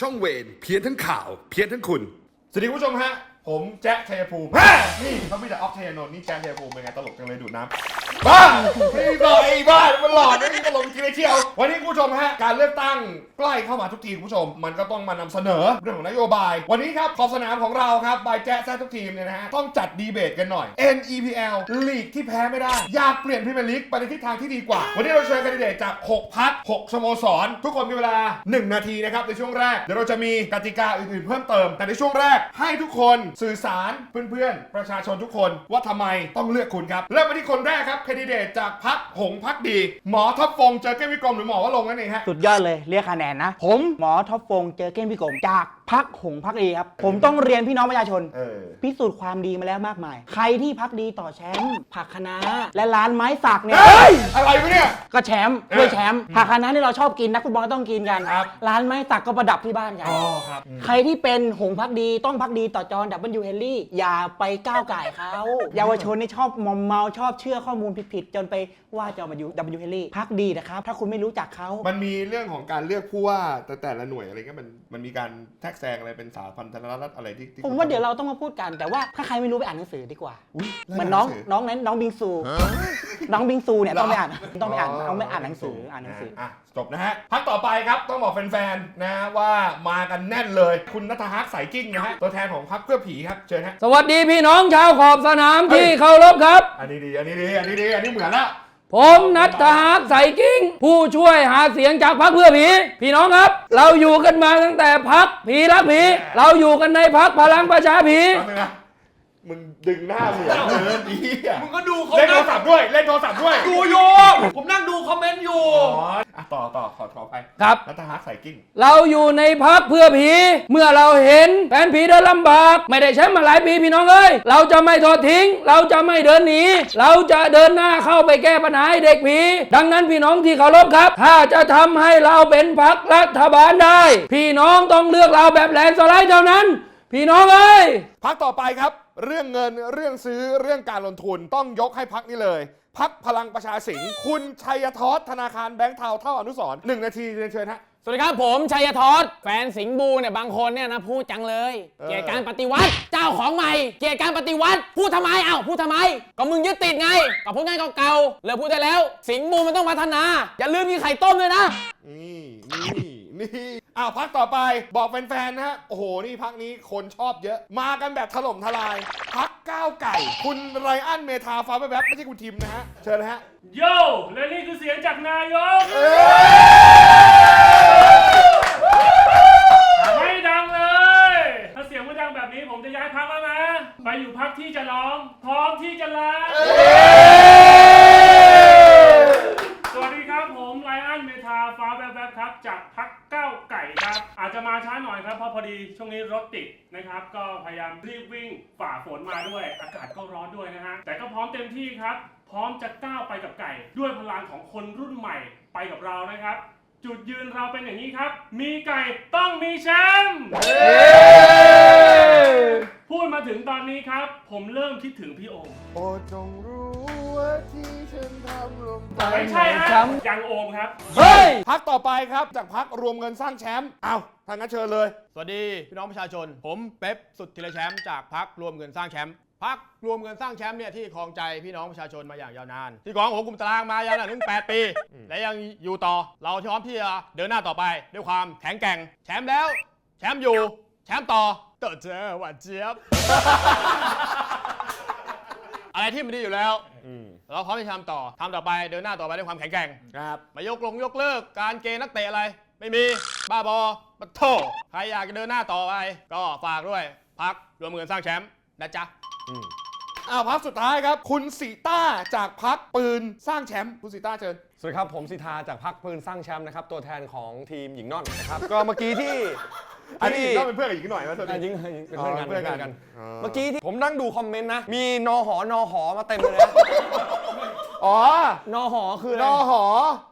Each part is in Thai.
ช่องเวนเพี้ยนทั้งข่าว เพี้ยนทั้งคุณ สวัสดีคุณผู้ชมฮะ ผมแจ๊คชัยภูมิฮะนี่เขามีแต่ออฟชัยนนท์นี่แจ๊คชัยภูมิเป็นไงตลกจังเลยดูดน้ำ บ้าไม่บอกไอ้บ้ามันหลอดไม่มีตลกจริงเลยเชียว วันนี้คุณผู้ชมฮะ การเลือกตั้งใกล้เข้ามาทุกทีคุณผู้ชม มันก็ต้องมานำเสนอเรื่องของนโยบาย วันนี้ครับขอบสนามของเราครับบายแจ๊แซ่ทุกทีมเนี่ยนะฮะ ต้องจัดดีเบตกันหน่อย NEPL ลีกที่แพ้ไม่ได้ อยากเปลี่ยนพรีเมียร์ลีกไปในทิศทางที่ดีกว่า วันนี้เราเชิญแคนดิเดตจาก 6พัก6สโมสร ทุกคนมีเวลา 1 นาทีนะครับในช่วงแรก เดี๋ยวเราจะมีกติกาอื่นๆเพิ่มเติม แต่ในช่วงแรกให้ทุกคนสื่อสารเพื่อนๆประชาชนทุกคนว่าทำไมต้องเลือกคุณครับเริ่มมาที่คนแรกครับคนดิเดตจากพักหงพักดี หมอทัพฟงเจอแก้ววิกรมหรือหมอว่าลงค์นั่นเองฮะ สุดยอดเลยเรียกคะแนนนะ ผมหมอท็อปฟงเจอเก้งพี่กรมจากพักหงพักดีครับ ผมต้องเรียนพี่น้องประชาชน เออ พิสูจน์ความดีมาแล้วมากมาย ใครที่พักดีต่อแชมป์ผักคะน้าและร้านไม้สักเนี่ย เฮ้ย อะไรวะเนี่ย ก็แชมป์ด้วยแชมป์ผักคะน้าที่เราชอบกินนักฟุตบอลก็ต้องกินกัน ครับ ร้านไม้สักก็ประดับที่บ้านกัน อ๋อครับ ใครที่เป็นหงพักดีต้องพักดีต่อจอห์นดับเบิลยูเฮนรี่อย่าไปก้าวไก่ายเขาเยาวชนนี่ชอบมอมเมาชอบเชื่อข้อมูลผิดๆจนไปว่าจอห์นดับเบิลยูเฮนรี่พักดีนะครับ ถ้าคุณไม่รู้จักเขา มันมีเรื่องของการเลือกผู้ว่าแต่แต่ละหน่วยอะไรเงี้ยมันมันมีการแทรกแซงอะไรเป็นสาพันธนรัฐอะไรที่ที่ผมว่าเดี๋ยวเราต้องมาพูดกันแต่ว่าถ้าใครไม่รู้ไปอ่านหนังสือดีกว่าอุ๊ยเหมันน้องหสืน้องนั้นน้องบิงซู น้องบิงซูเนี่ยเหรอต้องไปอ่านต้องไปอ่านอ๋อต้องไปอ่านหนังสืออ่านหนังสืออะจบนะฮะพักต่อไปครับต้องบอกแฟนๆนะว่ามากันแน่นเลย คุณนัทฮักสายกิ้งนะฮะตัวแทนของพักเพื่อผีครับเชิญฮะ สวัสดีพี่น้องชาวขอบสนามเฮ้ย ที่เคารพครับ อันนี้ดีอันนี้ดีอันนี้ดีอันนี้เหมือนแล้วผมนัทฮักใสกิ้ง ผู้ช่วยหาเสียงจากพักเพื่อผี พี่น้องครับ เราอยู่กันมาตั้งแต่พักผีรักผี เราอยู่กันในพักพลังประชาผี แป๊บนึงนะ มึงดึงหน้าเหมือนเกินดีอะมึงก็ดูเขาเล่นโทนั่รงศัพท์ด้วย เล่นโทรศัพท์ด้วย ดูอยู่ผมนั่งดูคอมเมนต์อยู่ อ๋ออะต่อต่อขอขอไปครับนัทฮักสายกิ้ง เราอยู่ในพักเพื่อผี เมื่อเราเห็นแฟนผีเดินลำบาก ไม่ได้แชมป์มาหลายปีพี่น้องเอ้ยเราจะไม่ทอดทิ้ง เราจะไม่เดินหนีเราจะเดินหน้าเข้าไปแก้ปัญหาให้เด็กผี ดังนั้นพี่น้องที่เคารพครับ ถ้าจะทำให้เราเป็นพักรัฐบาลได้ พี่น้องต้องเลือกเราแบบแลนด์สไลด์เท่านั้น พี่น้องเอ้ย พักต่อไปครับ เรื่องเงินเรื่องซื้อเรื่องการลงทุนต้องยกให้พักนี้เลย พักพลังประชาสิงห์คุณชัยทอดธนาคารแบงก์เทาเท่าอนุสรณ์หนึ่งนาทีเรียนเชิญฮะ สวัสดีครับผมชัยทอดแฟนสิงห์บูเนี่ยบางคนเนี่ยนะพูดจังเลย เออ เกลียดการปฏิวัติ เจ้าของใหม่ เกลียดการปฏิวัติพูดทำไมเอ้าพูดทำไม ก็มึงยึดติดไงกับพวกงานเก่าๆเลิกพูดได้แล้ว สิงห์บูมันต้องพัฒนา อย่าลืมกินไข่ต้มเลยนะ นี่นี่นี่ อ้าวพักต่อไปบอกแฟนๆนะฮะ โอ้โห นี่พักนี้คนชอบเยอะ มากันแบบถล่มทลาย พักก้าวไก่ คุณไรอันเมธาฟ้าแวบๆไม่ใช่คุณทิมนะฮะ เชิญนะฮะ โย่และนี่คือเสียงจากนายกไม่ดังเลย ถ้าเสียงไม่ดังแบบนี้ผมจะย้ายพักแล้วนะ ไปอยู่พักที่จะร้อง พร้อมที่จะลา วัสดีครับผมไลอ้อนเมธาฟ้าแวบๆครับจากพักก้าวไก่ครับ อาจจะมาช้าหน่อยครับเพราะพอดีช่วงนี้รถติดนะครับ ก็พยายามรีบวิ่งฝ่าฝนมาด้วย อากาศก็ร้อนด้วยนะฮะแต่ก็พร้อมเต็มที่ครับ พร้อมจะก้าวไปกับไก่ ด้วยพลังของคนรุ่นใหม่ไปกับเรานะครับ จุดยืนเราเป็นอย่างนี้ครับ มีไก่ต้องมีแชมป์พูดมาถึงตอนนี้ครับ ผมเริ่มคิดถึงพี่โอมโอ้จงรู้ว่า ที่ฉันทำลงไปไม่ใช่ฮะยังโอมครับ เฮ้ยพักต่อไปครับจากพักรวมเงินสร้างแชมป์อ้าวทางนั้นเชิญเลย สวัสดีพี่น้องประชาชน ผมเป๊ปสุดทีละแชมป์จากพักรวมเงินสร้างแชมป์พักรวมเงินสร้างแชมป์เนี่ยที่ครองใจพี่น้องประชาชนมาอย่างยาวนาน ที่กองของกลุ่มตารางมายาวนานถึง 8 ปี และยังอยู่ต่อเราพร้อมที่จะเดินหน้าต่อไป ด้วยความแข็งแกร่ง แชมป์แล้ว แชมป์อยู่ แชมป์ต่อเติร์ดเจอหวานเจี๊ยบ อะไรที่มันดีอยู่แล้ว เราพร้อมที่จะทำต่อทำต่อไปเดินหน้าต่อไปด้วยความแข็งแกร่ง ครับ มายกลงยกเลิกการเกณฑ์นักเตะอะไร ไม่มี บ้าบอปะโถใครอยากจะเดินหน้าต่อไป ก็ฝากด้วย พักรวมเงินสร้างแชมป์นะจ๊ะอ้าวพักสุดท้ายครับ คุณสีต้าจากพักปืนสร้างแชมป์คุณสีต้าเชิญ สวัสดีครับ ผมสิทธาจากพักปืนสร้างแชมป์นะครับ ตัวแทนของทีมหญิงน่อนนะครับ ก็เมื่อกี้ที่ อันนี้ก็เป็นเพื่อนกับอีกหน่อยนะสวัสอะดียิงเป็นเพื่อนกันอ๋อเพื่อนกันเป็นเพื่อนกัน อ๋อ เมื่อกี้ที่ผมนั่งดูคอมเมนต์นะ มีนอหอนอหอมาเต็มเลยนะ อ๋อนอหอคืออะไรนอหอ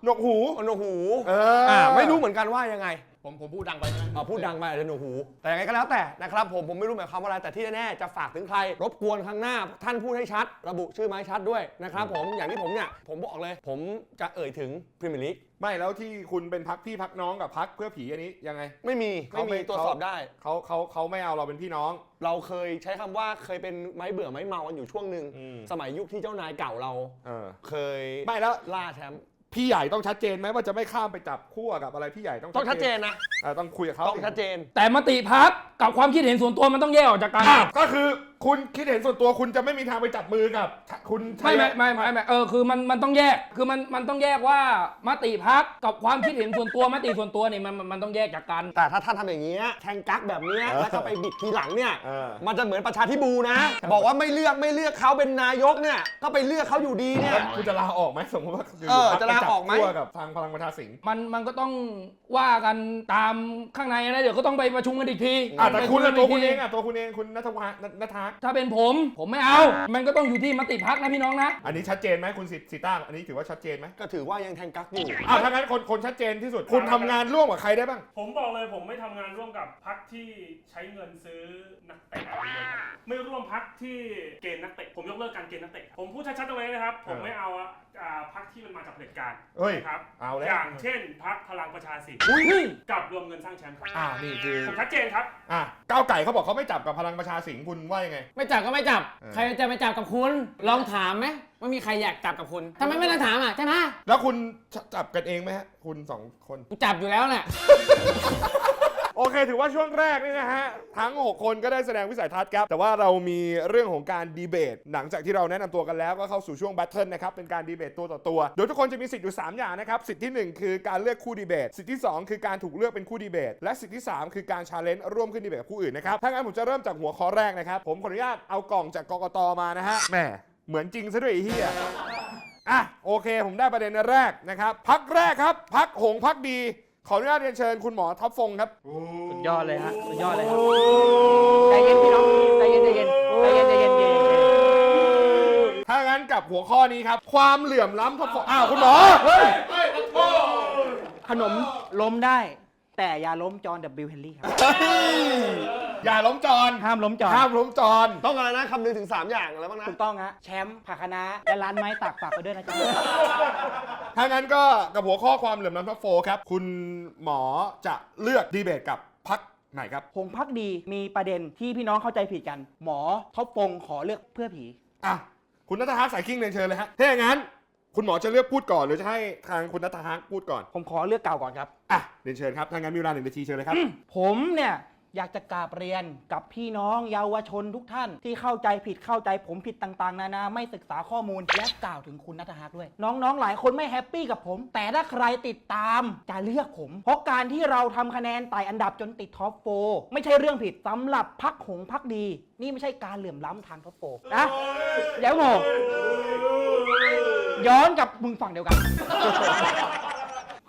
หนวกหู นอหูเอออ่าไม่รู้เหมือนกันว่ายังไง ผมผมพูดดังไปใช่ไหมเอาพูดดังไปเดี๋ยวหนูหู แต่ยังไงก็แล้วแต่นะครับผมผมไม่รู้หมายความว่าอะไรแต่ที่แน่ๆจะฝากถึงใคร รบกวนครั้งหน้า ท่านพูดให้ชัด ระบุชื่อไมาให้ชัดด้วยนะครับผมอย่างที่ผมเนี่ยผมบอกเลย ผมจะเอ่ยถึงพรีเมียร์ลีกไม่แล้วที่คุณเป็นพักพี่พักน้องกับพักเพื่อผีอันนี้ยังไง ไม่มีไม่มีเขาไม่ตรวจสอบได้ เขาเขาเขาไม่เอาเราเป็นพี่น้อง เราเคยใช้คำว่าเคยเป็นไม้เบื่อไม้เมากันอยู่ช่วงหนึ่งอืม สมัยยุคที่เจ้านายเก่าเรา เออเคยไม่แล้ว ล่าแชมป์ พี่ใหญ่ต้องชัดเจนไหมว่าจะไม่ข้ามไปจับคู่กับอะไรพี่ใหญ่ต้องต้องชัดเจนนะอ่าต้องคุยกับเขาต้องชัดเจน แต่มติพักกับความคิดเห็นส่วนตัวมันต้องแยกออกจากกันอ้าวก็คือ คุณคิดเห็นส่วนตัวคุณจะไม่มีทางไปจับมือกับ คุณชัไม่ยไม่ไม่ไม่ไม่เออคือมันมันต้องแยกคือมันมันต้องแยกว่ามติพักกับความคิดเห็นส่วนตัวมติส่วนตัวเนี่ยมันมันมันต้องแยกจากกันแต่ถ้าท่านทำอย่างนี้ยแทงกักแบบเนี้ยแล้วก็ไปบิดทีหลังเนี่ย เออ มันจะเหมือนประชาธิบูนะ บอกว่าไม่เลือกไม่เลือกเขาเป็นนายกเนี่ย ก็ไปเลือกเขาอยู่ดีเนี่ย คุณจะลาออกไหมสมมติว่ายู่ๆเออพรรคจะลาออกไหม ปจับคั่วกับทางพลังประชาสิงห์มันมันก็ต้องว่ากันตามข้างในนะเดี๋ยวก็ต้องไปประชุมกันอีกทีอะแต่ไปคุณยกัละนตัวกคุณทีเองอะตัวคุณเองคุณนัทวัฒน์นัททักถ้าเป็นผมผมไม่เอา มันก็ต้องอยู่ที่มติพักนะพี่น้องนะ อันนี้ชัดเจนไหมคุณสิสิต้าอันนี้ถือว่าชัดเจนไหมก็ถือว่ายังแทงกักอยู่อ่าถ้างั้นคนคนชัดเจนที่สุด คุณทำงานร่วมกับใครได้บ้าง ผมบอกเลยผมไม่ทำงานร่วมกับพักที่ใช้เงินซื้อนักเตะไม่ร่วมพักที่เกณฑ์นักเตะผมยกเลิกการเกณฑ์นักเตะผมพูดชัดๆตรงนี้นะครับ ผมไม่เอาอ่าพักที่มันมาจากเผด็จการเฮ้ย นะครับเอาแล้วอย่างเช่นพักพลังประชาสิทธิ์อุ้ยกับรวมเงินสร้างแชมป์อ่านี่คือผมชัดเจนครับ อะก้าวไก่เขาบอกเขาไม่จับกับพลังประชาสิงห์คุณว่ายังไงไม่จับก็ไม่จับ เออ ใครจะไปจับกับคุณ ลองถามไหมว่ามีใครอยากจับกับคุณทำไมไม่ลองถามอะใช่ไหมแล้วคุณจะจับกันเองไหมฮะ คุณสองคน กูจับอยู่แล้วแหละ โอเค ถือว่าช่วงแรกนี่นะฮะ ทั้ง 6 คนก็ได้แสดงวิสัยทัศน์ครับ แต่ว่าเรามีเรื่องของการดีเบต หลังจากที่เราแนะนำตัวกันแล้วก็เข้าสู่ช่วงแบทเทิลนะครับ เป็นการดีเบตตัวต่อตัว โดยทุกคนจะมีสิทธิ์อยู่ 3 อย่างนะครับ สิทธิ์ที่ 1 คือการเลือกคู่ดีเบต สิทธิ์ที่ 2 คือการถูกเลือกเป็นคู่ดีเบต และสิทธิ์ที่ 3 คือการชาเลนจ์ร่วมขึ้นดีเบตกับผู้อื่นนะครับ ถ้างั้นผมจะเริ่มจากหัวข้อแรกนะครับ ผมขออนุญาตเอากล่องจากกกตมานะฮะ แหม เหมือนจริงซะด้วยไอ้เฮียอะ โอเค ผมได้ประเด็นแรกนะครับ พักแรกครับ พักหงพักดี ขออนุญาตเรียนเชิญคุณหมอท็อปฟงครับ สุดยอดเลยฮะสุดยอดเลยครับใจเย็นพี่น้องใจเย็นใจเย็นใจเย็นใจเย็นใจเย็นใจเย็นถ้างั้นกับหัวข้อนี้ครับ ความเหลื่อมล้ำท็อปฟงอ้าวคุณหมอ เฮ้ย ขนมล้มได้ แต่อย่าล้มจอห์น W. เฮนรี่ครับ อย่าล้มจรห้ามล้มจอห์นห้ามล้มจรต้องอะไรนะคำนึงถึง 3 อย่างอะไรบ้างนะ ถูกต้องฮะแชมป์ผักคะน้าและร้านไม้ตักฝากไปด้วยนะจ๊ะ ถ้างั้นก็กับหัวข้อความเหลื่อมล้ำท็อปโฟครับ คุณหมอจะเลือกดีเบตกับพักไหนครับหงพักดีมีประเด็นที่พี่น้องเข้าใจผิดกัน หมอท็อปฟงขอเลือกเพื่อผี อะ คุณนัทฮักสายคิงเรียนเชิญเลยฮะถ้าอย่างนั้น คุณหมอจะเลือกพูดก่อนหรือจะให้ทางคุณนัทฮักพูดก่อน ผมขอเลือกเก่าก่อนครับ อะเรียนเชิญครับถ้างั้นมีเวลาหนึ่งนาทีเชิญเลยครับ ผมเนี่ย อยากจะกราบเรียนกับพี่น้องเยาวชนทุกท่าน ที่เข้าใจผิดเข้าใจผมผิดต่างๆ นานาไม่ศึกษาข้อมูล และกล่าวถึงคุณนัทฮักด้วย น้องๆ หลายคนไม่แฮปปี้กับผม แต่ถ้าใครติดตามจะเลือกผม เพราะการที่เราทำคะแนนไต่อันดับจนติดท็อปโฟร์ไม่ใช่เรื่องผิดสำหรับพักหงพักดี นี่ไม่ใช่การเหลื่อมล้ำทางท็อปโฟร์นะเดี๋ยวโง่ย้อนกับมึงฝั่งเดียวกัน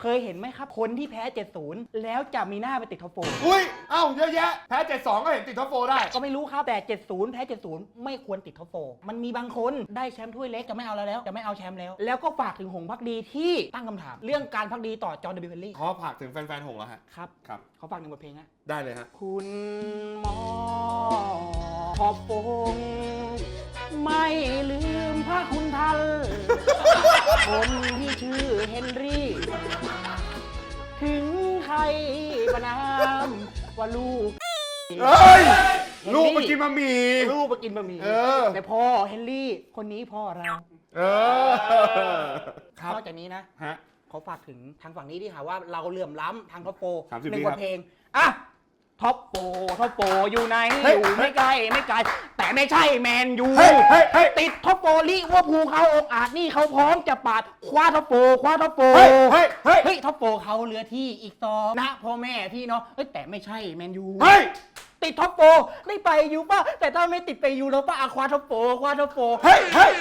เคยเห็นไหมครับ คนที่แพ้ 70 แล้วจะมีหน้าไปติดท็อปโฟร์อุ้ย เอ้าเยอะแยะ แพ้72ก็เห็นติดท็อปโฟร์ได้ ก็ไม่รู้ครับแต่ 70 แพ้ 70 ไม่ควรติดท็อปโฟร์มันมีบางคนได้แชมป์ถ้วยเล็กจะไม่เอาแล้วแล้ว จะไม่เอาแชมป์แล้ว แล้วก็ฝากถึงหงพักดีที่ตั้งคำถาม เรื่องการพักดีต่อจอห์นเดวิลเฮนรี่ขอฝากถึงแฟนๆหงแล้วฮะ ครับครับ เขาฝากหนึ่งบทเพลงฮะ ได้เลยฮะ คุณหมอขอบฟง ไม่ลืมพระคุณท่านคนที่ชื่อเฮนรี่ ถึงใครประนามว่าลูกเฮ้ย ลูกมากินบะหมี่ ลูกไปกินบะหมี่เออ แต่พ่อเฮนรี่คนนี้พ่อเราเออ ครับนอกจากนี้นะ ฮะ ขอฝากถึงทางฝั่งนี้ที่หาว่าเราเหลื่อมล้ำทางท็อปโฟ30หนึ่งวิบครัทบ เพลง อะ ท็อปโฟท็อปโฟอยู่ไหนเฮ้ยอยู่ไม่ไกลไม่ไกลแต่ไม่ใช่แมนยูเฮ้ยเฮ้ยเฮ้ยติดท็อปโฟลิเว่าภูลเขาอกอาจนี่เขาพร้อมจะปาดคว้าท็อปโฟคว้าท็อปโฟเฮ้ยเฮ้ยเฮ้ย เฮ้ยท็อปโฟเขาเหลือที่อีกซองนะพ่อแม่พี่เนาะเฮ้ยแต่ไม่ใช่แมนยู เฮ้ย ติดท็อปโฟได้ไปยูป่ะ แต่ถ้าไม่ติดไปยูแล้วป่ะอะคว้าท็อปโฟคว้าท็อปโฟเฮ้ย เฮ้ย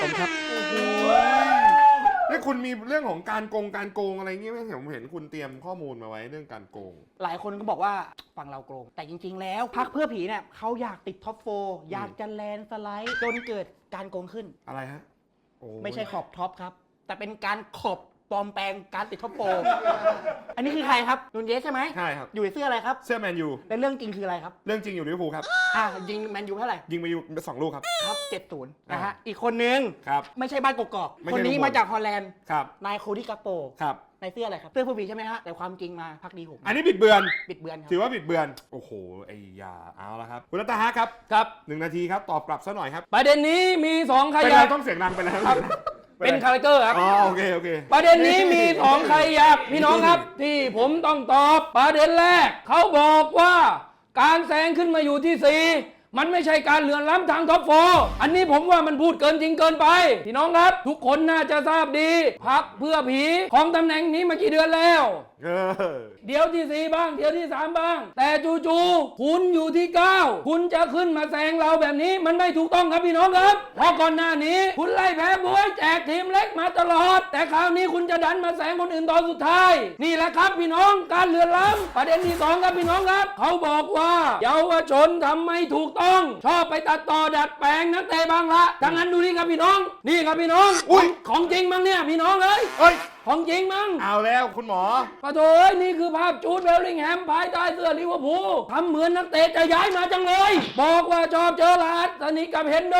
ผมครับ นี่คุณมีเรื่องของการโกงการโกงอะไรเงี้ยไหมผมเห็นคุณเตรียมข้อมูลมาไว้เรื่องการโกง หลายคนก็บอกว่าฝั่งเราโกง แต่จริง ๆ แล้วพักเพื่อผีเนี่ยเขาอยากติดท็อปโฟอยากจะแลนด์สไลด์จนเกิดการโกงขึ้น อะไรฮะโอ้ไม่ใช่ขอบท็อปครับ แต่เป็นการขอบ ปลอมแปลงการติดท็อปโปรอันนี้คือใครครับนุนเยสใช่ไหมใช่ครับ อยู่ในเสื้ออะไรครับเสื้อแมนยูและเรื่องจริงคืออะไรครับเรื่องจริงอยู่ลิเวอร์พูลครับ อะยิงแมนยูเท่าไหร่ยิงไปอยู่สองลูกครับ ครับ70นะฮะอีกคนนึงครับ ไม่ใช่บ้านกกอกไม่คนใช่นี้ลุงพลมาจากฮอลแลนด์ครับ นายโคดี้กาโปครับ ในเสื้ออะไรครับเสื้อผู้ผีใช่ไหมฮะแต่ความจริงมาพักดีหกอันนี้บิดเบือน บิดเบือนครับ ถือว่าบิดเบือน โอ้โห ไอ้ยา เอาละครับ คุณรัตฮะครับครับ หนึ่งนาทีครับ ตอบกลับซะหน่อยครับ ประเด็นนี้มีสองขเป็นยัไรกต้องเสียงดังไปแล้วครับ เป็นคาแรคเตอร์ครับ อ๋อโอเคโอเค ประเด็นนี้มีสองขยักพี่น้องครับ ที่ผมต้องตอบประเด็นแรก เขาบอกว่าการแซงขึ้นมาอยู่ที่4มันไม่ใช่การเหลื่อนล้ำทางท็อปโฟร์อันนี้ผมว่ามันพูดเกินจริงเกินไป พี่น้องครับ ทุกคนน่าจะทราบดีพักเพื่อผีของตำแหน่งนี้มากี่เดือนแล้ว เออ เดี๋ยวที่ 4 บ้าง เดี๋ยวที่ 3 บ้าง แต่จู่ๆคุณอยู่ที่ 9 คุณจะขึ้นมาแซงเราแบบนี้มันไม่ถูกต้องครับพี่น้องครับ เพราะก่อนหน้านี้ คุณไล่แพ้บวยแจกทีมเล็กมาตลอด แต่คราวนี้คุณจะดันมาแซงคนอื่นตอนสุดท้าย นี่แหละครับพี่น้องการเลือนล้ำประเด็นที่ 2 ครับพี่น้องครับ เขาบอกว่าเยาวชนทำไม่ถูกต้อง ชอบไปตัดต่อดัดแปลงนักเตะบางละดังนั้นดูนี่ครับพี่น้อง นี่ครับพี่น้อง อุ๊ยของจริงมั้งเนี่ยพี่น้องเอ้ยเฮ้ยของจริงมั้งเอาแล้วคุณหมอปะโถเอ้ยนี่คือภาพจูดเบลลิงแฮมภายใต้เสื้อลิเวอร์พูลทำเหมือนนักเตะจะย้ายมาจังเลย บอกว่าชอบเจอหลาดสนิทกับเฮนโด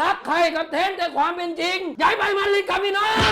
รักใครกับเทนแต่ความเป็นจริง ย้ายไปมันลิกกับพี่น้อง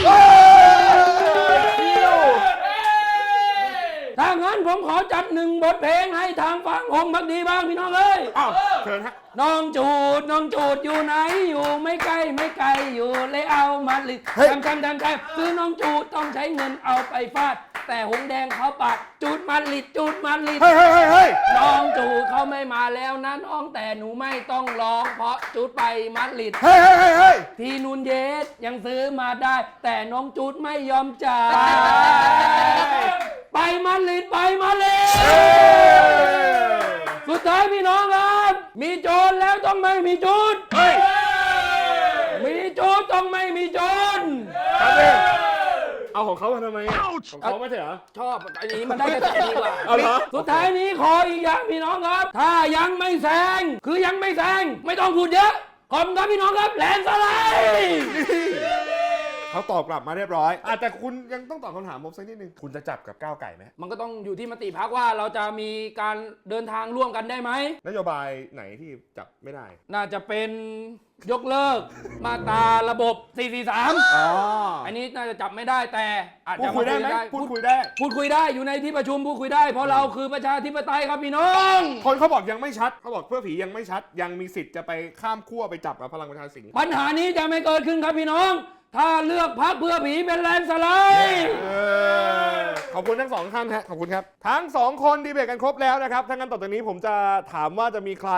ถ้างั้นผมขอจัดหนึ่งบทเพลงให้ทางฝั่งองค์พักดีบ้างพี่น้องเอ้ย อ้าวเชิญฮะน้องจูดน้องจูดอยู่ไหนอยู่ไม่ไกลไม่ไกลอยู่เลยเอามาลิดเฮ้ยจำจำจำจำซื้อน้องจูดต้องใช้เงินเอาไปฟาด แต่หงแดงเขาปาดจูดมาลิดจูดมาลิด เฮ้ยเฮ้ยเฮ้ยเฮ้ยน้องจูดเขาไม่มาแล้วนะน้องแต่หนูไม่ต้องร้องเพราะจูดไปมาลิด เฮ้ยเฮ้ยเฮ้ยเฮ้ยที่นูนเยสยังซื้อมาได้ แต่น้องจูดไม่ยอมจ่ายไปมาลิดไปมาลิดสุดท้ายพี่น้องครับ มีโจรแล้วต้องไม่มีจูดเฮ้ยมีโจรต้องไม่มีโจรครับพี่ เอาของเขามาทำไมอะของเขาไม่ใช่เหรอ ชอบอันนี้มันได้กระแสดีกว่า เอาเหรอ สุดท้ายนี้ขออีกอย่างพี่น้องครับ ถ้ายังไม่แซงคือยังไม่แซงไม่ต้องพูดเยอะขอบคุณครับพี่น้องครับแลนด์สไลด์ เขาตอบกลับมาเรียบร้อยอะแต่คุณยังต้องตอบคำถามผมสักนิดนึงคุณจะจับกับก้าวไก่ไหมมันก็ต้องอยู่ที่มติพักว่าเราจะมีการเดินทางร่วมกันได้ไหม นโยบายไหนที่จับไม่ได้น่าจะเป็นยกเลิก มาตราระบบ 443 อ๋ออันนี้น่าจะจับไม่ได้แต่อาจพูดจะคุยได้ไหมาพูดคุยได้ พูดคุยได้อยู่ในที่ประชุมพูดคุยได้ เพราะเราคือประชาธิปไตยครับพี่น้อง คนเขาบอกยังไม่ชัดเขาบอกเพื่อผียังไม่ชัด ยังมีสิทธิ์จะไปข้ามขั้วไปจับกับพลังประชาสิงห์ปัญหานี้จะไม่เกิดขึ้นครับพี่น้อง ถ้าเลือกพักเพื่อผีเป็นแลนด์สไลด์เออขอบคุณทั้งสองท่านฮะขอบคุณครับ ทั้งสองคนดีเบตกันครบแล้วนะครับถ้างั้นต่อจากนี้ผมจะถามว่าจะมีใคร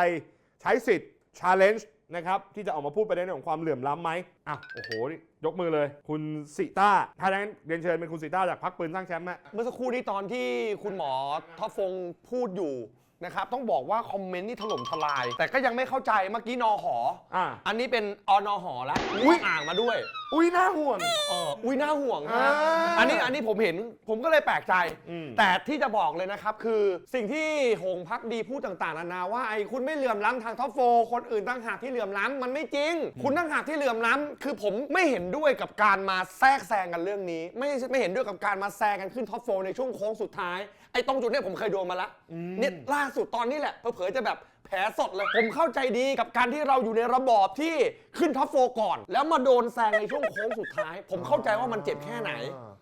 ใช้สิทธิ์ challenge นะครับที่จะออกมาพูดประเด็นของความเหลื่อมล้ำไหมอะโอ้โหนี่ยกมือเลย คุณสิต้าถ้าอย่างนั้นเรียนเชิญเป็นคุณสิต้าจากพักปืนสร้างแชมป์ฮะ เมื่อสักครู่นี้ตอนที่คุณหมอท็อปฟงพูดอยู่ นะครับต้องบอกว่าคอมเมนต์นี่ถล่มทลาย แต่ก็ยังไม่เข้าใจเมื่อกี้นอหออ่า อันนี้เป็นอนอหอแล้วอุ๊ยอ่างมาด้วยอุ้ยน่าห่วง เอออุ้ยน่าห่วงอ่านะอันนี้อันนี้ผมเห็นผมก็เลยแปลกใจ อืม แต่ที่จะบอกเลยนะครับ คือสิ่งที่หงพักดีพูดต่างๆนานาว่าไอ้คุณไม่เหลื่อมล้ำทางท็อปโฟร์คนอื่นต่างหากที่เหลื่อมล้ำมันไม่จริง คุณต่างหากที่เหลื่อมล้ำคือผมไม่เห็นด้วยกับการมาแทรกแซงกันเรื่องนี้ ไม่ไม่เห็นด้วยกับการมาแซงกันขึ้นท็อปโฟร์ในช่วงโค้งสุดท้าย ไอ้ตรงจุดเนี้ยผมเคยโดนมาละเนี่ยล่าสุดตอนนี้แหละเผลอๆจะแบบแผลสดเลย ผมเข้าใจดีกับการที่เราอยู่ในระบอบที่ขึ้นท็อปโฟร์ก่อน แล้วมาโดนแซงในช่วงโค้งสุดท้าย ผมเข้าใจว่ามันเจ็บแค่ไหน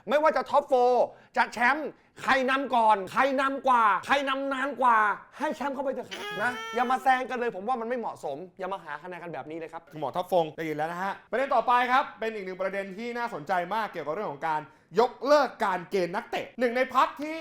ไม่ว่าจะท็อปโฟร์จะแชมป์ ใครนำก่อน ใครนำกว่า ใครนำนานกว่า ให้แชมป์เข้าไปเถอะครับนะ อย่ามาแซงกันเลย ผมว่ามันไม่เหมาะสม อย่ามาหาคะแนนกันแบบนี้เลยครับ คุณหมอท็อปฟงได้ยินแล้วนะฮะประเด็นต่อไปครับ เป็นอีกหนึ่งประเด็นที่น่าสนใจมากเกี่ยวกับเรื่องของการยกเลิกการเกณฑ์นักเตะหนึ่งในพักที่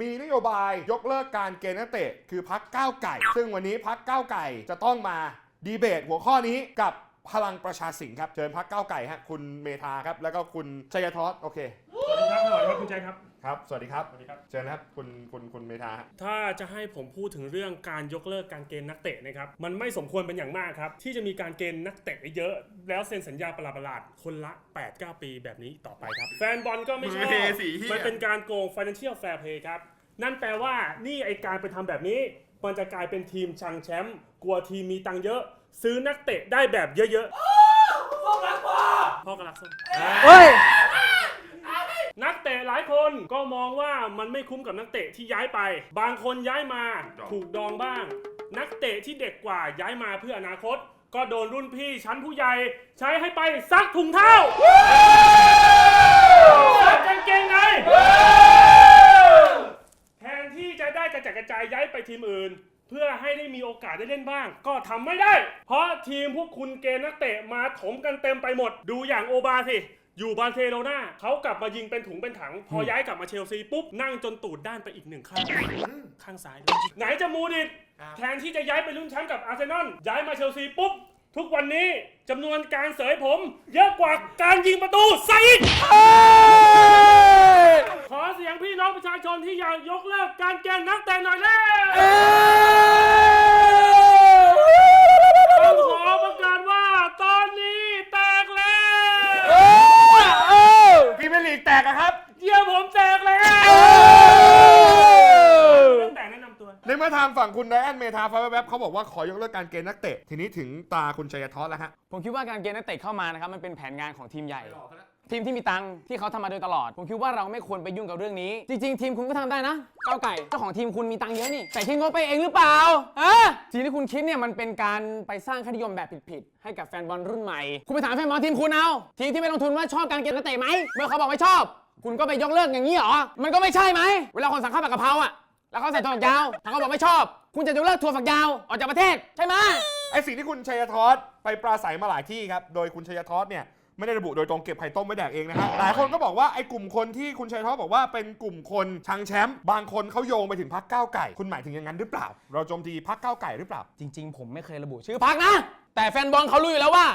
มีนโยบายยกเลิกการเกณฑ์นักเตะ คือพักก้าวไก่ ซึ่งวันนี้พักก้าวไก่จะต้องมาดีเบตหัวข้อนี้กับพลังประชาสิงห์ครับเชิญพักก้าวไก่ฮะคุณเมธาครับแล้วก็คุณชัยทอสโอเค สวัสดีครับสวัสดีครับคุณแจ็คครับ ครับ สวัสดีครับ สวัสดีครับ เชิญนะครับ คุณ คุณ คุณเมธาฮะ ถ้าจะให้ผมพูดถึงเรื่องการยกเลิกการเกณฑ์นักเตะนะครับ มันไม่สมควรเป็นอย่างมากครับ ที่จะมีการเกณฑ์นักเตะเยอะ แล้วเซ็นสัญญาประหลาดๆคนละ 8-9 ปีแบบนี้ต่อไปครับ แฟนบอลก็ไม่ชอบมือเทสีเหี้ย มันเป็นการโกง financial fair play ครับ นั่นแปลว่านี่ไอการไปทำแบบนี้ มันจะกลายเป็นทีมชังแชมป์ กลัวทีมมีตังค์เยอะ ซื้อนักเตะได้แบบเยอะๆพ่อรักพ่อพ่อก็รักส้ม เฮ้ย นักเตะหลายคนก็มองว่ามันไม่คุ้มกับนักเตะที่ย้ายไป บางคนย้ายมาถูกดองบ้าง นักเตะที่เด็กกว่าย้ายมาเพื่ออนาคต ก็โดนรุ่นพี่ชั้นผู้ใหญ่ใช้ให้ไปซักถุงเท้าซักกางเกงในแทนที่จะได้กระจัดกระจายย้ายไปทีมอื่น เพื่อให้ได้มีโอกาสได้เล่นบ้าง ก็ทำไม่ได้ เพราะทีมพวกคุณเกณฑ์นักเตะมาถมกันเต็มไปหมด ดูอย่างโอบาสิ อยู่บาร์เซโลนาเขากลับมายิงเป็นถุงเป็นถัง พอย้ายกลับมาเชลซีปุ๊บนั่งจนตูดด้านไปอีกหนึ่งข้างข้างซ้ายด้วยไหนจะมูดิดแทนที่จะย้ายไปลุ้นแชมป์กับอาร์เซนอลย้ายมาเชลซีปุ๊บ ทุกวันนี้จำนวนการเสยผม เยอะกว่าการยิงประตูใส่อีกขอเสียงพี่น้องประชาชนที่อยากยกเลิกการแกล้งนักเตะหน่อยแล้วต้องขอประกาศว่าตอนนี้แตกแล้ว พรีเมียร์ลีกแตกอะครับ เยี่ยมผมแตกแล้วตั้งแต่แนะนำตัวในเมื่อทางฝั่งคุณไดแอนเมทาฟ้าแวบๆเขาบอกว่าขอยกเลิกการเกณฑ์นักเตะ ทีนี้ถึงตาคุณชัยทอสแล้วฮะ ผมคิดว่าการเกณฑ์นักเตะเข้ามานะครับมันเป็นแผนงานของทีมใหญ่ ทีมที่มีตังค์ที่เขาทำมาโดยตลอด ผมคิดว่าเราไม่ควรไปยุ่งกับเรื่องนี้ จริง ๆ ทีมคุณก็ทำได้นะก้าวไก่เจ้าของทีมคุณมีตังค์เยอะนี่แต่ที่งบไปเองหรือเปล่าฮะสิ่งที่คุณคิดเนี่ยมันเป็นการไปสร้างค่านิยมแบบผิดๆให้กับแฟนบอลรุ่นใหม่ คุณไปถามแฟนบอลทีมคุณเอาทีมที่ไปลงทุนว่าชอบการเกณฑ์นักเตะไหมเมื่อเขาบอกไม่ชอบ คุณก็ไปยกเลิกอย่างนี้เหรอมันก็ไม่ใช่ไหมเวลาคนสั่งข้าวผัดกะเพราอะ แล้วเขาใส่ถั่วฝักยาวถ้าเขาบอกไม่ชอบ คุณจะยกเลิกถั่วฝักยาวออกจากประเทศใช่ไหมไอสิ่งที่คุณชัยทอสไปปราศัยมาหลายที่ครับ โดยคุณชัยทอสเนี่ยไม่ได้ระบุโดยตรงเก็บไข่ต้มไว้แดกเองนะฮะ หลายคนก็บอกว่าไอ้กลุ่มคนที่คุณชัยทอสบอกว่าเป็นกลุ่มคนชังแชมป์ บางคนเขาโยงไปถึงพักก้าวไก่ คุณหมายถึงอย่างนั้นหรือเปล่า เราโจมตีพักก้าวไก่หรือเปล่า จริง ๆ ผมไม่เคยระบุชื่อพักนะ แต่แฟนบอลเขารู้อยู่แล้วว่า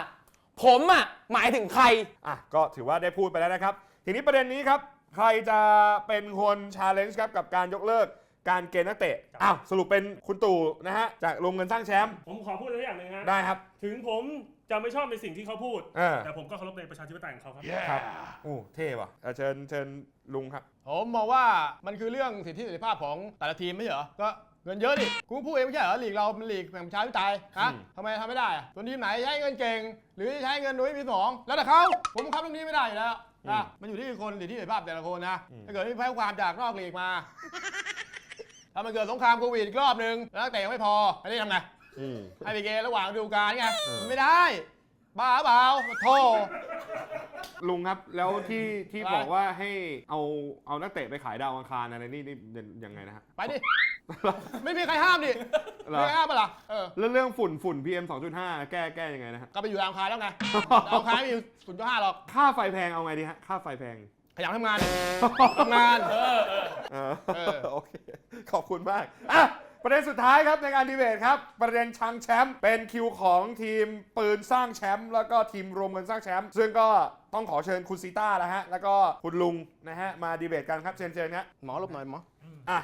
ผมอะหมายถึงใคร อะก็ถือว่าได้พูดไปแล้วนะครับ ทีนี้ประเด็นนี้ครับ ใครจะเป็นคนชาเลนจ์ครับกับการยกเลิก การเกณฑ์นักเตะอ้าวสรุปเป็นคุณตู่นะฮะจากรวมเงินสร้างแชมป์ผมขอพูดอะไรอย่างหนึ่งฮะได้ครับ ถึงผมจะไม่ชอบในสิ่งที่เขาพูด เออ แต่ผมก็เคารพในประชาธิปไตยของเขาครับ ครับ โอ้เท่ว่ะอะเชิญเชิญลุงครับ ผมมองว่ามันคือเรื่องสิทธิเสรีภาพของแต่ละทีมไม่ใช่เหรอ ก็เงินเยอะดิกูพูดเองไม่ใช่เหรอลีกเราเป็นลีกแห่งประชาธิปไตยฮะอืม ทำไมทำไม่ได้อะส่วนทีมไหนใช้เงินเก่ง หรือใช้เงินโดยไม่มีสมองแล้วแต่เขาผมบังคับเรื่องนี้ไม่ได้อยู่แล้วนะมันอยู่ที่คนสิทธิเสรีภาพแต่ละคนนะถ้าเกิดมีแพ้ความจากนอกลีกมา ถ้ามันเกิดสงครามโควิดอีกรอบนึงแล้วนักเตะยังไม่พออันนี้ทำไงอืม ให้ไปเกณฑ์ระหว่างฤดูกาลไงเออ มันไม่ได้บ้าเปล่าโทษลุงครับแล้วที่ที่อะไร บอกว่าให้เอาเอานักเตะไปขายดาวอังคารอะไรนี่นี่ยังยังไงนะฮะ ไปดิ ไม่มีใครห้ามดิเหรไม่อมีใครห้ามปะล่ะเออแล้วเรื่องฝุ่นฝุ่น PM 2.5 แก้แก้ยังไงนะฮะ ก็ไปอยู่ดาวอังคารแล้วไง ดาวอังคารไม่มีศูนย์จุดห้าหรอก ค่าไฟแพงเอาไงดีฮะ ค่าไฟแพงข ยันทำงานทำงานเออเออ เออเออ โอเค ขอบคุณมากอะประเด็นสุดท้ายครับในการดีเบตครับ ประเด็นชังแชมป์เป็นคิวของทีมปืนสร้างแชมป์แล้วก็ทีมรวมเงินสร้างแชมป์ซึ่งก็ต้องขอเชิญคุณซีต้าแล้วฮะแล้วก็คุณลุงนะฮะมาดีเบตกันครับเชิญเชิญครับหมอลบหน่อยหมออะ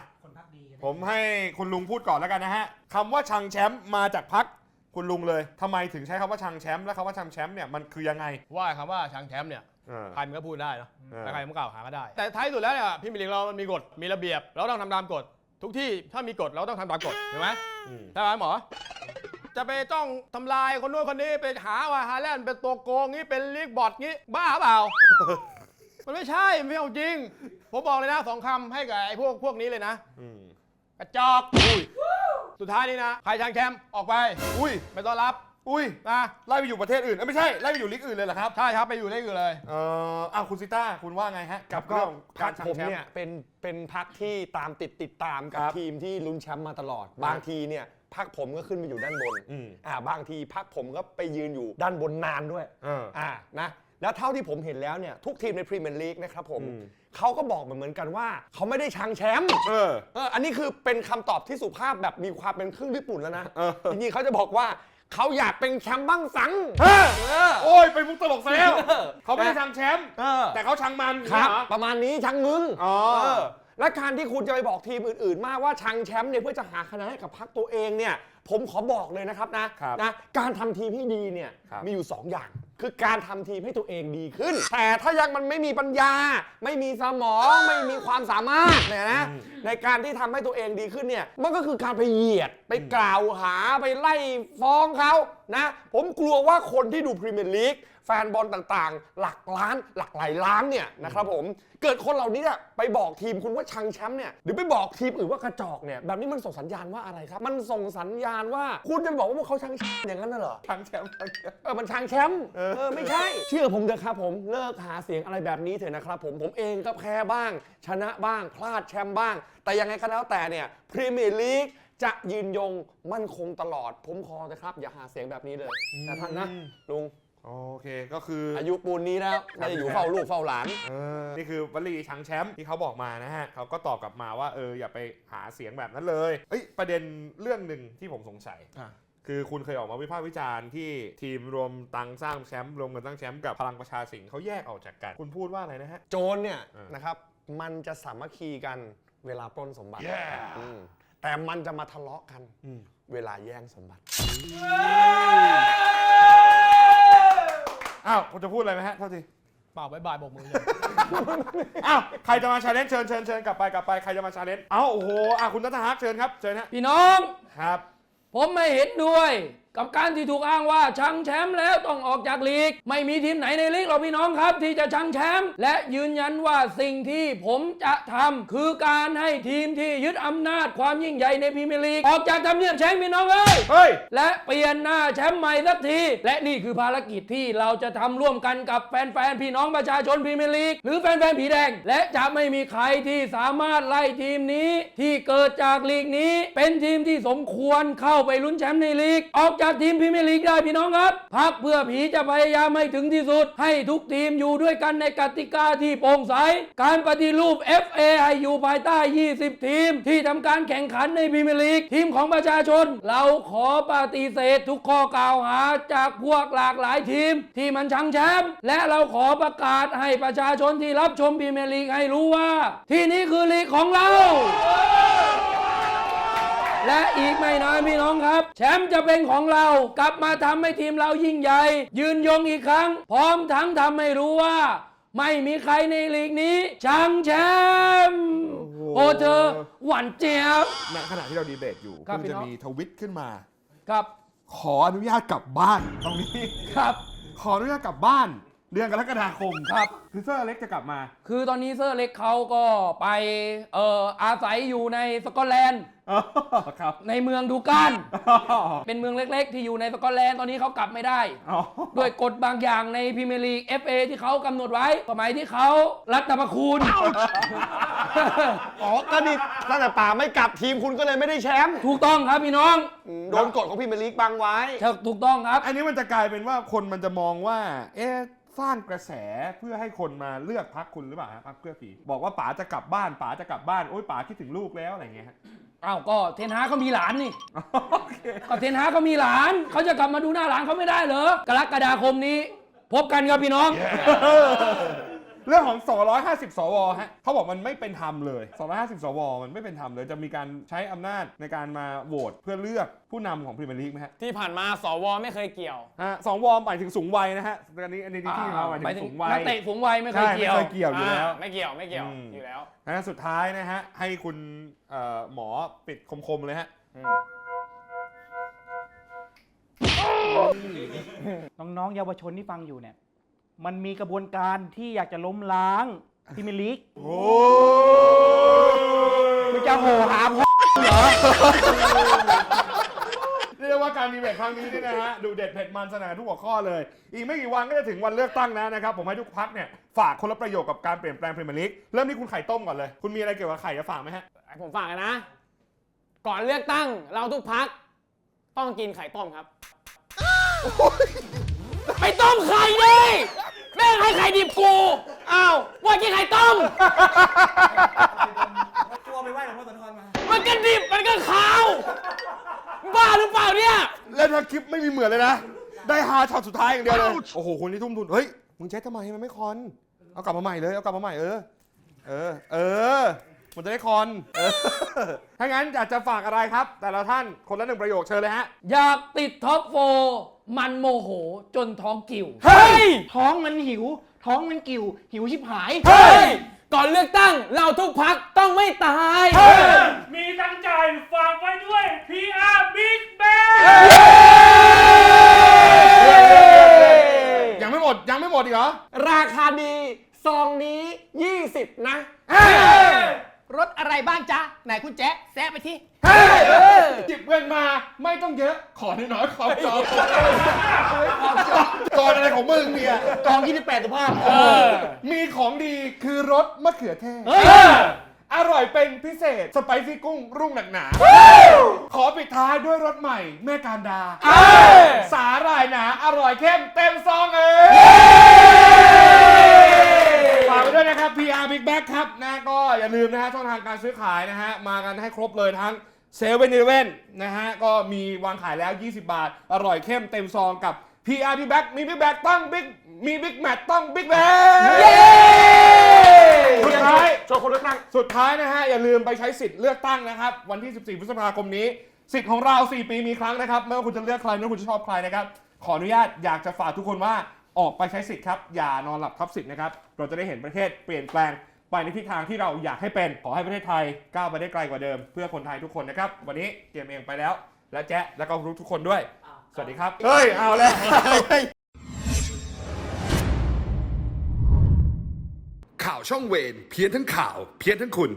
ผมให้คุณลุงพูดก่อนแล้วกันนะฮะคำว่าชังแชมป์มาจากพักคุณลุงเลยทำไมถึงใช้คำว่าชังแชมป์และคำว่าชังแชมป์เนี่ยมันคือยังไง ว่าคำว่าช้างแชมป์เนี่ยเออใครมันก็พูดได้เนอะเออใครมันกล่าวหาก็ได้ แต่ท้ายสุดแล้วเนี่ยพี่มิลิงเรามันมีกฎ มีระเบียบ เราต้องทำตามกฎ ทุกที่ถ้ามีกฎเราต้องทำตามกฎเห็นไหมอืมใช่ไหมหมอ จะไปจ้องทำลายคนนู้นคนนี้ไปหาว่าฮาแลนด์เป็นตัวโกงงี้เป็นลีกบอทงี้บ้าเปล่า มันไม่ใช่มันไม่เอาจริง ผมบอกเลยนะสองคำให้กับไอ้พวกพวกนี้เลยนะ อืมกระจอกอุ้ยสุดท้ายนี้นะ ใครช้างแชมป์ออกไป อุ้ย ไม่ต้อนรับ อุ้ยนะไล่ไปอยู่ประเทศอื่นเอ้ยไม่ใช่ไล่ไปอยู่ลีกอื่นเลยเหรอครับใช่ครับไปอยู่เลขอื่นเลย เอ่ออ้าวคุณซิต้าคุณว่าไงฮะกับก็เรื่องพัการกชัผงมแชมป์เนี่ยเป็นเป็นพักที่ตามติดติดตามกับครับทีมที่ลุ้นแชมป์มาตลอด บางทีเนี่ยพักผมก็ขึ้นไปอยู่ด้านบนอืมอ่าบางทีพักผมก็ไปยืนอยู่ด้านบนนานด้วยเอออ่านะแล้วเท่าที่ผมเห็นแล้วเนี่ยทุกทีมในพรีเมียร์ลีกนะครับผมอืม เขาก็บอกมาเหมือนกันว่าเขาไม่ได้ชังแชมป์ เออ เอออันนี้คือเป็นคำตอบที่สุภาพแบบมีความเป็นครึ่งญี่ปุ่นแล้วนะ เออจริงๆเขาจะบอกว่า เขาอยากเป็นแชมป์บ้างสังเฮ้ยเออ โอ้ยไปมุกตลกซะแล้วเออ เขาไม่ได้ชังแชมป์เออแต่เขาชังมันครับเหอประมาณนี้ชังมึงอ๋อเออและการที่คุณจะไปบอกทีมอื่นๆ มากว่าชังแชมป์เนี่ยเพื่อจะหาคะแนนให้กับพรรคตัวเองเนี่ย ผมขอบอกเลยนะครับนะครับนะการทำทีมให้ดีเนี่ยครับ มีอยู่2อย่าง คือการทำทีมให้ตัวเองดีขึ้น แต่ถ้ายังมันไม่มีปัญญา ไม่มีสมองไม่มีความสามารถเนี่ยนะในการที่ทำให้ตัวเองดีขึ้นเนี่ยมันก็คือการไปเหยียดไปกล่าวหาไปไล่ฟ้องเขานะ ผมกลัวว่าคนที่ดูพรีเมียร์ลีกแฟนบอลต่างๆ หลักล้านหลักหลายล้านเนี่ยนะครับผมเกิดคนเหล่านี้เนี่ยไปบอกทีมคุณว่าชังแชมป์เนี่ยหรือไปบอกทีมอื่นว่ากระจอกเนี่ยแบบนี้มันส่งสัญญาณว่าอะไรครับ มันส่งสัญญาณว่าคุณจะบอกว่าพวกเขาชังแชมป์อย่างนั้นน่ะเหรอทั้งแชมป์ทั้งแชมป์ เออมันชังแชมป์เออไม่ใช่ เชื่อผมเถอะครับผมเลิกหาเสียงอะไรแบบนี้เถอะนะครับผมผมเองก็แพ้บ้าง ชนะบ้าง พลาดแชมป์บ้าง แต่ยังไงก็แล้วแต่เนี่ยพรีเมียร์ลีกจะยืนยงมั่นคงตลอด ผมขอนะครับ อย่าหาเสียงแบบนี้เลยนะท่านนะลุงโอเคก็คืออายุปูนนี้แล้วไม่ได้อยู่เฝ้าลูกเฝ้าหลาน เออนี่คือวลีชังแชมป์ที่เขาบอกมานะฮะเขาก็ตอบกลับมาว่าเอออย่าไปหาเสียงแบบนั้นเลยเอ้ยประเด็นเรื่องหนึ่งที่ผมสงสัย อะ คือคุณเคยออกมาวิพากษ์วิจารณ์ที่ทีมรวมตังค์สร้างแชมป์รวมกันตั้งแชมป์กับพลังประชาสิงห์เขาแยกออกจากกัน คุณพูดว่าอะไรนะฮะ โจรเนี่ยเออนะครับมันจะสามัคคีกันเวลาปล้นสมบัติอืมแต่มันจะมาทะเลาะกันเวลาแย่งสมบัติ อ้าวคุณจะพูดอะไรไหมฮะเท่าทีเปล่าบายบายบอกมือเลย อ้าวใครจะมาชาเลนจ์เชิญเชิญเชิญกลับไปกลับไปใครจะมาชาเลนจ์เอ้าโอ้โหอะคุณนัทฮักเชิญครับเชิญฮะพี่น้อง ครับ ผมไม่เห็นด้วย กับการที่ถูกอ้างว่าชังแชมป์แล้วต้องออกจากลีก ไม่มีทีมไหนในลีกหรอกพี่น้องครับ ที่จะชังแชมป์และยืนยันว่าสิ่งที่ผมจะทำคือการให้ทีมที่ยึดอำนาจความยิ่งใหญ่ในพรีเมียร์ลีกออกจากทำเนียบแชมป์พี่น้องเอ้ยเฮ้ย และเปลี่ยนหน้าแชมป์ใหม่สักที และนี่คือภารกิจที่เราจะทำร่วมกันกับแฟนๆพี่น้องประชาชนพรีเมียร์ลีกหรือแฟนๆผีแดง และจะไม่มีใครที่สามารถไล่ทีมนี้ ที่เกิดจากลีกนี้ เป็นทีมที่สมควรเข้าไปลุ้นแชมป์ในลีกออกจากทีมพรีเมียร์ลีกได้พี่น้องครับ พักเพื่อผีจะพยายามให้ถึงที่สุด ให้ทุกทีมอยู่ด้วยกันในกติกาที่โปร่งใส การปฏิรูป FA ให้อยู่ภายใต้ 20 ทีม ที่ทำการแข่งขันในพรีเมียร์ลีกทีมของประชาชน เราขอปฏิเสธทุกข้อกล่าวหาจากพวกหลากหลายทีม ที่มันชังแชมป์และเราขอประกาศให้ประชาชนที่รับชมพรีเมียร์ลีกให้รู้ว่า ที่นี่คือลีกของเรา และอีกไม่นานพี่น้องครับ แชมป์จะเป็นของเรากลับมาทำให้ทีมเรายิ่งใหญ่ ยืนยงอีกครั้ง พร้อมทั้งทำให้รู้ว่า ไม่มีใครในลีกนี้ชังแชมป์โอ้เธอหวานเจี๊ยบณขณะที่เราดีเบตอยู่ครับเพิ่งพี่จะน้อง มีทวิตขึ้นมา ครับขออนุญาตกลับบ้านตรงนี้ ครับ ขออนุญาตกลับบ้าน เดือนกรกฎาคมครับคือเซอร์เล็กจะกลับมา คือตอนนี้เซอร์เล็กเขาก็ไปเอ่ออาศัยอยู่ในสกอตแลนด์ อ๋อครับในเมืองดูการเป็นเมืองเล็กๆ ที่อยู่ในสกอตแลนด์ตอนนี้เขากลับไม่ได้ อ๋อด้วยกฎบางอย่างในพรีเมียร์ลีก FA ที่เขากำหนดไว้ สมัยที่เขารัฐประคุณ อ๋อ ก็นี่ตั้งแต่ป่าไม่กลับทีมคุณก็เลยไม่ได้แชมป์ถูกต้องครับพี่น้องโดนกฎของพรีเมียร์ลีกบังไว้ ถูกต้องครับ อันนี้มันจะกลายเป็นว่าคนมันจะมองว่า เอ๊ะ สร้างกระแสเพื่อให้คนมาเลือกพักคุณหรือเปล่าฮะพักเพื่อผีบอกว่าป๋าจะกลับบ้านป๋าจะกลับบ้านโอ๊ยป๋าคิดถึงลูกแล้วอะไรอย่างเงี้ยฮะ อ้าวก็เทนฮาเขามีหลานนี่ โอเค ก็เทนฮาเขามีหลาน เขาจะกลับมาดูหน้าหลานเขาไม่ได้เหรอกรกฎาคมนี้ พบกันครับพี่น้อง เรื่องของ 250 สวฮะเขาบอกมันไม่เป็นธรรมเลย 250 สว มันไม่เป็นธรรมเลย จะมีการใช้อำนาจในการมาโหวตเพื่อเลือกผู้นำของพรีเมียร์ลีกไหมฮะที่ผ่านมาสวไม่เคยเกี่ยว ฮะสองวอหมายถึงสูงวัยนะฮะอันนี้อันนี้ที่เราหมายถึงสูงวัย นักเตะสูงวัยไม่เคยใช่เกี่ยวไม่เคยเกี่ยวอยู่แล้วไม่เกี่ยวไม่เกี่ยวอืม อยู่แล้วนะสุดท้ายนะฮะ ให้คุณเอ่อหมอปิดคมๆเลยฮะ น้องๆเยาวชนที่ฟังอยู่เนี่ย มันมีกระบวนการที่อยากจะล้มล้างพรีเมียร์ลีกโอ้มึงจะโหหาพ่อเรียกได้ว่าการดีเบตครั้งนี้นี่นะฮะดูเด็ดเผ็ดมันสนานทุกหัวข้อเลย อีกไม่กี่วันก็จะถึงวันเลือกตั้งแล้วนะครับ ผมให้ทุกพักเนี่ยฝากคนละประโยชน์กับการเปลี่ยนแปลงพรีเมียร์ลีกเริ่มที่คุณไข่ต้มก่อนเลย คุณมีอะไรเกี่ยวกับไข่จะฝากไหมฮะ ให้ผมฝากกันนะ ก่อนเลือกตั้งเราทุกพัก ต้องกินไข่ต้มครับ ไปต้มไข่เลยแม่งให้ไข่ดิบกูอ้าวว่ากินไข่ต้ม ตัวไปไหว้หลวงพ่อสนทรมา มันก็ดิบมันก็ขาวบ้าหรือเปล่าเนี่ย แล้วถ้าคลิปไม่มีเหมือนเลยนะ ได้ฮาช็อตสุดท้ายอย่างเดียวเลย โอ้โห คนที่ทุ่มทุน เฮ้ย มึงใช้ทำไมมันไม่คอน เอากลับมาใหม่เลย เอากลับมาใหม่เออ เออ เออ มันจะได้คอนเออถ้างั้นอยากจะฝากอะไรครับ แต่ละท่าน คนละหนึ่งประโยคเชิญเลยฮะ อยากติดท็อปโฟร์ มันโมโหจนท้องกิ่ว เฮ้ย ท้องมันหิว ท้องมันกิ่ว หิวชิบหาย เฮ้ย ก่อนเลือกตั้งเราทุกพักต้องไม่ตายมีตั้งใจายฝากไว้ด้วย PR Big Bang ยังไม่หมดยังไม่หมดอีกเหรอ ราคาดี ซองนี้ 20 นะ รถอะไรบ้างจ๊ะ ไหนคุณแจ๊ะแซะไปที่จิบเงินมาไม่ต้องเยอะ ขอน้อยๆขอบจองก่อนอะไรของมึงเนี่ย กอง28สุภาพมีของดีคือรสมะเขือเทศ เฮ้ย อร่อยเป็นพิเศษ สไปซี่กุ้งรุ่งหนักหนา ขอปิดท้ายด้วยรสใหม่ แม่การดา สาหร่ายหนา อร่อยเข้มเต็มซองเองฝากไว้ด้วย นะครับ PR Big Bag ครับนะก็อย่าลืมนะฮะช่องทางการซื้อขายนะฮะมากันให้ครบเลยทั้งเซเว่นอีเวนนะฮะก็มีวางขายแล้ว 20 บาท อร่อยเข้มเต็มซองกับ PR Big Bag มี Big Bag ต้อง Big มี Big Match ต้อง Big Bag สุดท้ายโชว์คนเลือกตั้งสุดท้ายนะฮะอย่าลืมไปใช้สิทธิ์เลือกตั้งนะครับ วันที่ 14 พฤษภาคมนี้ สิทธิ์ของเรา 4 ปีมีครั้งนะครับไม่ว่าคุณจะเลือกใครไม่ว่าคุณจะชอบใครนะครับขออนุญาตอยากจะฝากทุกคนว่า ออกไปใช้สิทธิ์ครับ อย่านอนหลับทับสิทธิ์นะครับ เราจะได้เห็นประเทศเปลี่ยนแปลงไปในทิศทางที่เราอยากให้เป็น ขอให้ประเทศไทยก้าวไปได้ไกลกว่าเดิม เพื่อคนไทยทุกคนนะครับ วันนี้เกมเองไปแล้ว และแจ๊ะแล้วก็รู้ทุกคนด้วย สวัสดีครับ เฮ้ย เอาแล้วข่าวช่องเวรเพี้ยนทั้งข่าว เพี้ยนทั้งคุณ